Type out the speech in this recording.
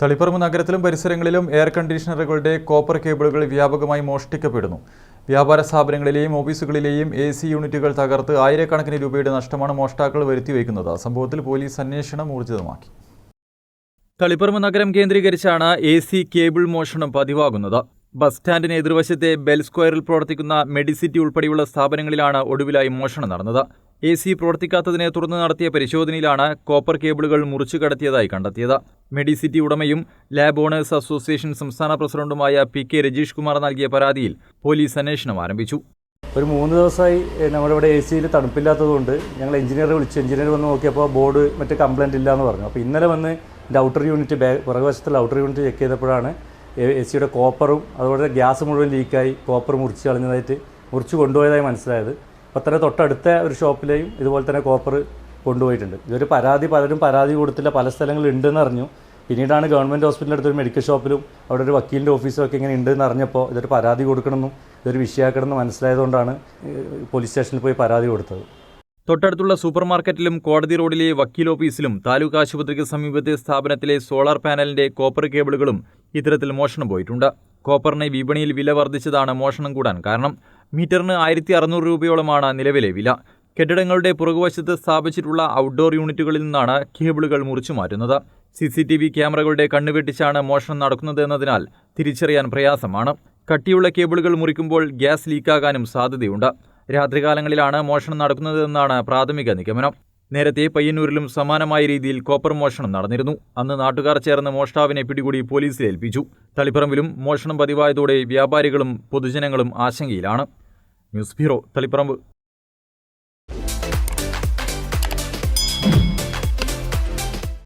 തളിപ്പറമ്പ് നഗരത്തിലും പരിസരങ്ങളിലും air കണ്ടീഷണറുകളുടെ copper കേബിളുകൾ വ്യാപകമായി മോഷ്ടിക്കപ്പെടുന്നു. വ്യാപാര സ്ഥാപനങ്ങളിലെയും ഓഫീസുകളിലെയും എ സി യൂണിറ്റുകൾ തകർത്ത് ആയിരക്കണക്കിന് രൂപയുടെ നഷ്ടമാണ് മോഷ്ടാക്കൾ വരുത്തിവെക്കുന്നത്. സംഭവത്തിൽ പോലീസ് അന്വേഷണം ഊർജിതമാക്കി. തളിപ്പറമ്പ് നഗരം കേന്ദ്രീകരിച്ചാണ് എ സി കേബിൾ മോഷണം പതിവാകുന്നത്. ബസ് സ്റ്റാൻഡിന് എതിർവശത്തെ ബെൽ സ്ക്വയറിൽ പ്രവർത്തിക്കുന്ന മെഡിസിറ്റി ഉൾപ്പെടെയുള്ള സ്ഥാപനങ്ങളിലാണ് ഒടുവിലായി മോഷണം നടന്നത്. എ സി പ്രവർത്തിക്കാത്തതിനെ തുടർന്ന് നടത്തിയ പരിശോധനയിലാണ് കോപ്പർ കേബിളുകൾ മുറിച്ചു കടത്തിയതായി കണ്ടെത്തിയത്. മെഡിസിറ്റി ഉടമയും ലാബ് ഓണേഴ്സ് അസോസിയേഷൻ സംസ്ഥാന പ്രസിഡന്റുമായ പി കെ രജീഷ് കുമാർ നൽകിയ പരാതിയിൽ പോലീസ് അന്വേഷണം ആരംഭിച്ചു. ഒരു മൂന്ന് ദിവസമായി നമ്മളിവിടെ എ സിയിൽ തണുപ്പില്ലാത്തതുകൊണ്ട് ഞങ്ങൾ എഞ്ചിനീയറെ വിളിച്ചു. എഞ്ചിനീയർ വന്ന് നോക്കിയപ്പോൾ ബോർഡ് മറ്റ് കംപ്ലൈന്റ് ഇല്ല എന്ന് പറഞ്ഞു. അപ്പോൾ ഇന്നലെ വന്ന് ഇതിന്റെ ഔട്ടർ യൂണിറ്റ് ബാ പുറകുവശത്തുള്ള ഔട്ടർ യൂണിറ്റ് ചെക്ക് ചെയ്തപ്പോഴാണ് എ സിയുടെ കോപ്പറും അതുപോലെ ഗ്യാസ് മുഴുവൻ ലീക്കായി കോപ്പർ മുറിച്ച് കളഞ്ഞതായിട്ട് മുറിച്ച് കൊണ്ടുപോയതായി മനസ്സിലായത്. അപ്പോൾ തന്നെ തൊട്ടടുത്ത ഒരു ഷോപ്പിലെയും ഇതുപോലെ തന്നെ കോപ്പർ കൊണ്ടുപോയിട്ടുണ്ട്. ഇതൊരു പരാതി പലരും പരാതി കൊടുത്തില്ല പല സ്ഥലങ്ങളിൽ ഉണ്ടെന്ന് അറിഞ്ഞു. പിന്നീടാണ് ഗവൺമെന്റ് ഹോസ്പിറ്റലിന്റെ അടുത്തൊരു മെഡിക്കൽ ഷോപ്പിലും അവിടെ ഒരു വക്കീലിന്റെ ഓഫീസും ഒക്കെ ഇങ്ങനെ ഉണ്ടെന്ന് അറിഞ്ഞപ്പോൾ ഇതൊരു പരാതി കൊടുക്കണമെന്നും ഇതൊരു വിഷയമാക്കണമെന്ന് മനസ്സിലായതുകൊണ്ടാണ് പോലീസ് സ്റ്റേഷനിൽ പോയി പരാതി കൊടുത്തത്. തൊട്ടടുത്തുള്ള സൂപ്പർ മാർക്കറ്റിലും കോടതി റോഡിലെ വക്കീൽ ഓഫീസിലും താലൂക്ക് ആശുപത്രിക്ക് സമീപത്തെ സ്ഥാപനത്തിലെ സോളാർ പാനലിന്റെ കോപ്പർ കേബിളുകളും ഇത്തരത്തിൽ മോഷണം പോയിട്ടുണ്ട്. കോപ്പറിന് വിപണിയിൽ വില വർദ്ധിച്ചതാണ് മോഷണം കൂടാൻ. കാരണം മീറ്ററിന് ആയിരത്തി അറുന്നൂറ് രൂപയോളമാണ് നിലവിലെ വില. കെട്ടിടങ്ങളുടെ പുറകുവശത്ത് സ്ഥാപിച്ചിട്ടുള്ള ഔട്ട്ഡോർ യൂണിറ്റുകളിൽ നിന്നാണ് കേബിളുകൾ മുറിച്ചു മാറ്റുന്നത്. സി സി ടി വി ക്യാമറകളുടെ കണ്ണുവെട്ടിച്ചാണ് മോഷണം നടക്കുന്നത് എന്നതിനാൽ തിരിച്ചറിയാൻ പ്രയാസമാണ്. കട്ടിയുള്ള കേബിളുകൾ മുറിക്കുമ്പോൾ ഗ്യാസ് ലീക്കാകാനും സാധ്യതയുണ്ട്. രാത്രികാലങ്ങളിലാണ് മോഷണം നടക്കുന്നതെന്നാണ് പ്രാഥമിക നിഗമനം. നേരത്തെ പയ്യന്നൂരിലും സമാനമായ രീതിയിൽ കോപ്പർ മോഷണം നടന്നിരുന്നു. അന്ന് നാട്ടുകാർ ചേർന്ന് മോഷ്ടാവിനെ പിടികൂടി പോലീസിൽ ഏൽപ്പിച്ചു. തളിപ്പറമ്പിലും മോഷണം പതിവായതോടെ വ്യാപാരികളും പൊതുജനങ്ങളും ആശങ്കയിലാണ്. News bureau Taliparamba.